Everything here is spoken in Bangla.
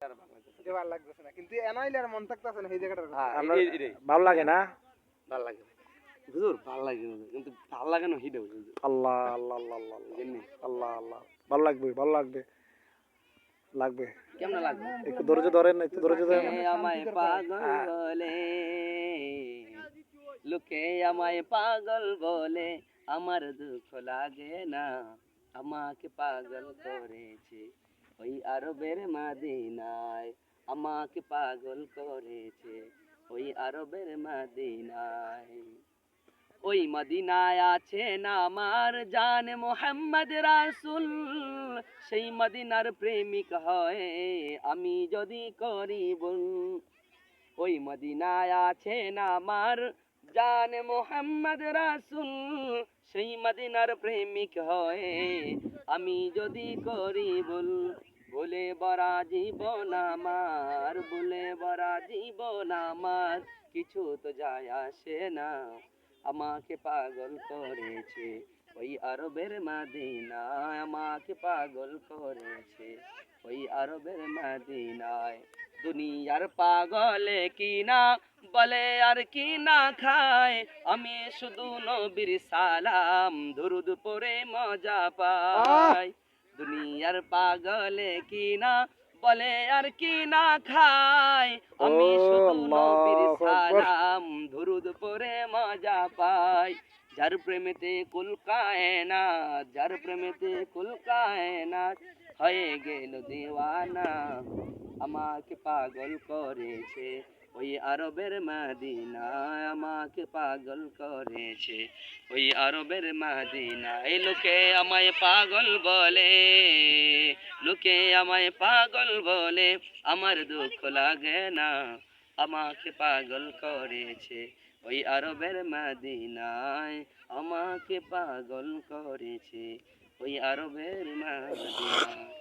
ভালো। হ্যাঁ, আমরা- এই- এটাই। ভালো লাগে না? ভালো লাগে হুজুর ভালো লাগে কিন্তু ভালো লাগে না হিডে আল্লাহ আল্লাহ আল্লাহ আল্লাহ আল্লাহ। আল্লাহ আল্লাহ। ভালো লাগবে ভালো লাগবে। লাগবে। কেমন লাগবে? একটু ধৈর্য ধরেন একটু ধৈর্য ধরেন। লোকে আমায় পাগল বলে লোকে আমায় পাগল বলে আমার দুঃখ লাগে না। আমাকে পাগল করেছে। ওই আরবের মাদিনায় আমাকে পাগল করেছে। ওই আরবের মাদিনায়। ওই মদিনায় আছেন আমার জান মোহাম্মদ রাসুল? সেই মদিনার প্রেমিক হয় আমি যদি করি বল ওই মদিনায় আছেন আমার জান মোহাম্মদ রাসুল? সেই মদিনার প্রেমিক হয় আমি যদি করি বল বলে বরা জীবন আমার বলে বরা জীবন আমার কিছু তো যায় আসে না। আমাকে পাগল করেছে ওই আরবের মাদিনায় আমাকে পাগল করেছে ওই আরবের মাদিনায়। দুনিয়ার পাগলে কি না বলে আর কি না খায় আমি শুধু নবীর সালাম দুরুদ পরে মজা পাই। দুনিয়ার পাগলে কি না বলে আর কি না খায়। আমি ও শুধু নবীর সালাম দুরুদ পরে মজা পাই। যার প্রেমেতে কুল কায়না যার প্রেমেতে কুল কায়না হয়ে গেল দিওয়ানা। আমাকে পাগল করেছে ওই আরবের মাদিনায় আমাকে পাগল করেছে। ওই আরবের মাদিনায় লোকে আমায় পাগল বলে, লোকে আমায় পাগল বলে, আমার দুঃখ লাগে না, আমাকে পাগল করেছে। ওই আরবের মাদিনায় আমাকে পাগল করেছে। ওই আরবের মাদিনায়